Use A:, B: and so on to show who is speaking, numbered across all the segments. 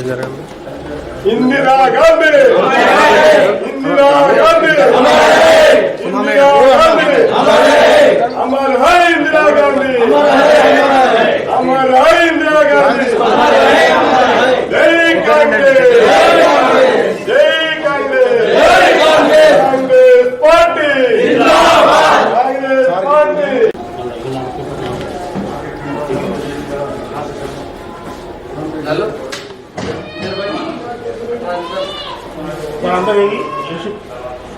A: జరగండి
B: ఇందిరా గాంధీ! ఇందిరా గాంధీ! ఇందిరా గాంధీ! అమర్ హై ఇందిరా గాంధీ! అమర్ హై ఇందిరా గాంధీ! జై కాంగ్రెస్ జై Congress Congress party! Congress party!
A: అందరూ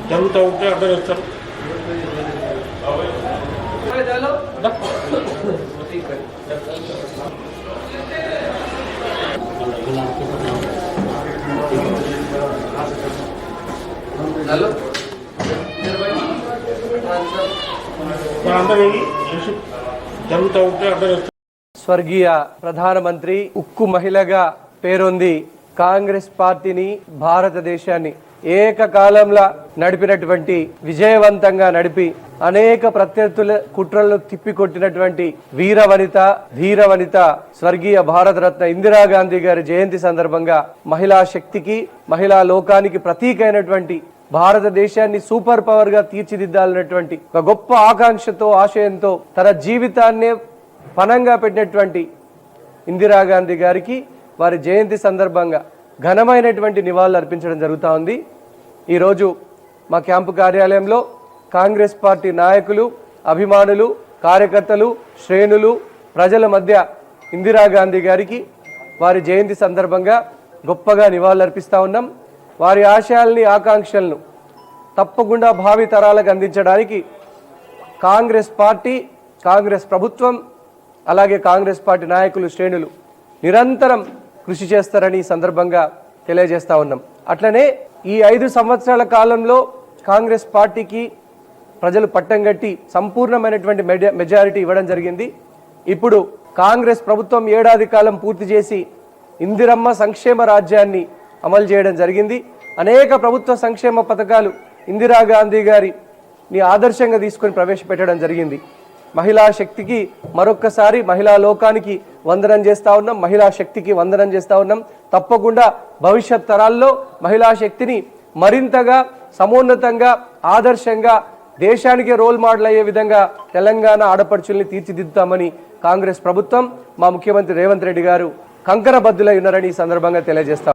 A: జరుగుతూ ఉంటే అర్థం చేస్తారు అందరూ జరుగుతూ ఉంటే అర్థం చేస్తారు
C: స్వర్గీయ ప్రధానమంత్రి ఉక్కు మహిళగా పేరొంది కాంగ్రెస్ పార్టీని భారతదేశాన్ని ఏకకాలంలో నడిపినటువంటి విజయవంతంగా నడిపి అనేక ప్రత్యర్థుల కుట్రలను తిప్పికొట్టినటువంటి వీరవనిత ధీరవనిత స్వర్గీయ భారతరత్న ఇందిరాగాంధీ గారి జయంతి సందర్భంగా మహిళా శక్తికి మహిళా లోకానికి ప్రతీక అయినటువంటి భారతదేశాన్ని సూపర్ పవర్గా తీర్చిదిద్దాలన్నటువంటి ఒక గొప్ప ఆకాంక్షతో ఆశయంతో తన జీవితాన్నే పనంగా పెట్టినటువంటి ఇందిరాగాంధీ గారికి వారి జయంతి సందర్భంగా ఘనమైనటువంటి నివాళులు అర్పించడం జరుగుతూ ఉంది. ఈరోజు మా క్యాంపు కార్యాలయంలో కాంగ్రెస్ పార్టీ నాయకులు అభిమానులు కార్యకర్తలు శ్రేణులు ప్రజల మధ్య ఇందిరాగాంధీ గారికి వారి జయంతి సందర్భంగా గొప్పగా నివాళులు అర్పిస్తూ ఉన్నాం. వారి ఆశయాల్ని ఆకాంక్షలను తప్పకుండా భావి తరాలకు అందించడానికి కాంగ్రెస్ పార్టీ కాంగ్రెస్ ప్రభుత్వం అలాగే కాంగ్రెస్ పార్టీ నాయకులు శ్రేణులు నిరంతరం కృషి చేస్తారని ఈ సందర్భంగా తెలియజేస్తా ఉన్నాం. అట్లనే ఈ ఐదు సంవత్సరాల కాలంలో కాంగ్రెస్ పార్టీకి ప్రజలు పట్టం కట్టి సంపూర్ణమైనటువంటి మెజారిటీ ఇవ్వడం జరిగింది. ఇప్పుడు కాంగ్రెస్ ప్రభుత్వం ఏడాది కాలం పూర్తి చేసి ఇందిరమ్మ సంక్షేమ రాజ్యాన్ని అమలు చేయడం జరిగింది. అనేక ప్రభుత్వ సంక్షేమ పథకాలు ఇందిరాగాంధీ గారిని ఆదర్శంగా తీసుకొని ప్రవేశపెట్టడం జరిగింది. మహిళా శక్తికి మరొక్కసారి మహిళా లోకానికి వందనం చేస్తా ఉన్నాం. మహిళా శక్తికి వందనం చేస్తా ఉన్నాం. తప్పకుండా భవిష్యత్ తరాల్లో మహిళా శక్తిని మరింతగా సమున్నతంగా ఆదర్శంగా దేశానికి రోల్ మోడల్ అయ్యే విధంగా తెలంగాణ ఆడపడుచుల్ని తీర్చిదిద్దుతామని కాంగ్రెస్ ప్రభుత్వం మా ముఖ్యమంత్రి రేవంత్ రెడ్డి గారు కంకర బద్దులై ఉన్నారని ఈ సందర్భంగా తెలియజేస్తాం